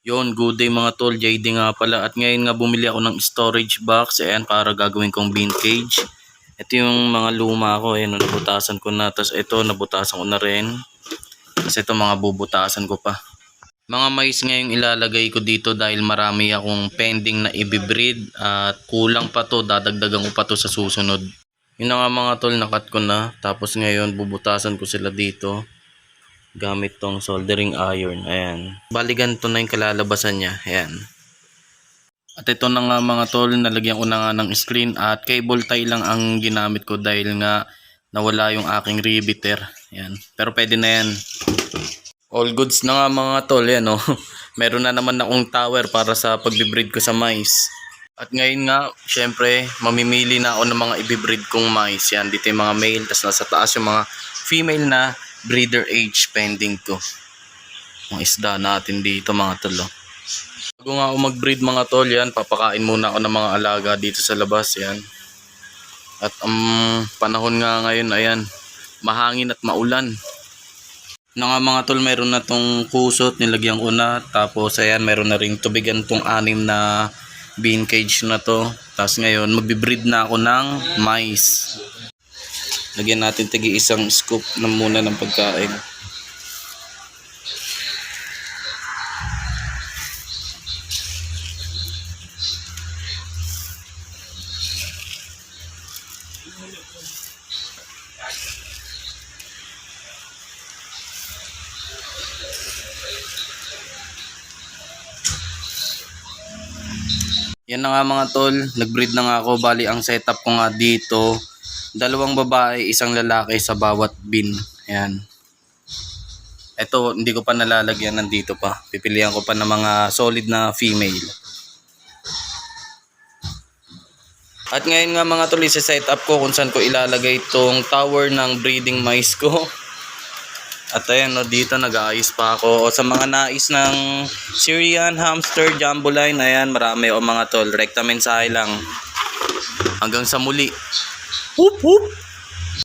Yon, good day mga tol, JD nga pala. At ngayon nga bumili ako ng storage box, ayan, para gagawin kong bean cage. Ito yung mga luma ko, ayan, nabutasan ko na. Tapos ito, nabutasan ko na rin. Tapos ito, mga bubutasan ko pa. Mga mais ngayong ilalagay ko dito dahil marami akong pending na ibibreed at kulang pa to, dadagdagan ko pa to sa susunod. Yun nga mga tol, nakat ko na. Tapos ngayon, bubutasan ko sila dito gamit tong soldering iron. Ayan. Bali ganito na yung kalalabasan niya. Ayan. At ito na nga mga tol, nalagyan ko na nga ng screen at cable tie lang ang ginamit ko dahil nga nawala yung aking riveter. Ayan. Pero pwede na yan. All goods na nga mga tol. Yan oh. Meron na naman akong tower para sa pagbibreed ko sa mais. At ngayon nga, syempre, mamimili na ako ng mga ibibreed kong mais. Yan, dito yung mga male, tapos nasa taas yung mga female na breeder age pending ko. Mga isda natin dito mga tol. oh. Bago nga ako mag-breed mga tol, yan, papakain muna ako ng mga alaga dito sa labas, yan. At ang panahon nga ngayon, ayan, mahangin at maulan. Na nga mga tol, meron na tong kusot, nilagyan ko na. Tapos ayan, meron na rin tubigan tong anim na bean cage na to. Tapos ngayon, magbibreed na ako ng mais. Lagyan natin tigi isang scoop na muna ng pagkain. Yan na nga mga tol, nag-breed na nga ako. Bali ang setup ko nga dito, dalawang babae, isang lalaki sa bawat bin. Ayan. Ito, hindi ko pa nalalagyan nandito pa. Pipilihan ko pa ng mga solid na female. At ngayon nga mga tol, set up ko kung saan ko ilalagay itong tower ng breeding mice ko. At ayan, no, dito nag-aayos pa ako. O sa mga nais ng Syrian hamster jumbo line, ayan, marami o mga tol. Rekta mensahe lang. Hanggang sa muli. Hup hup.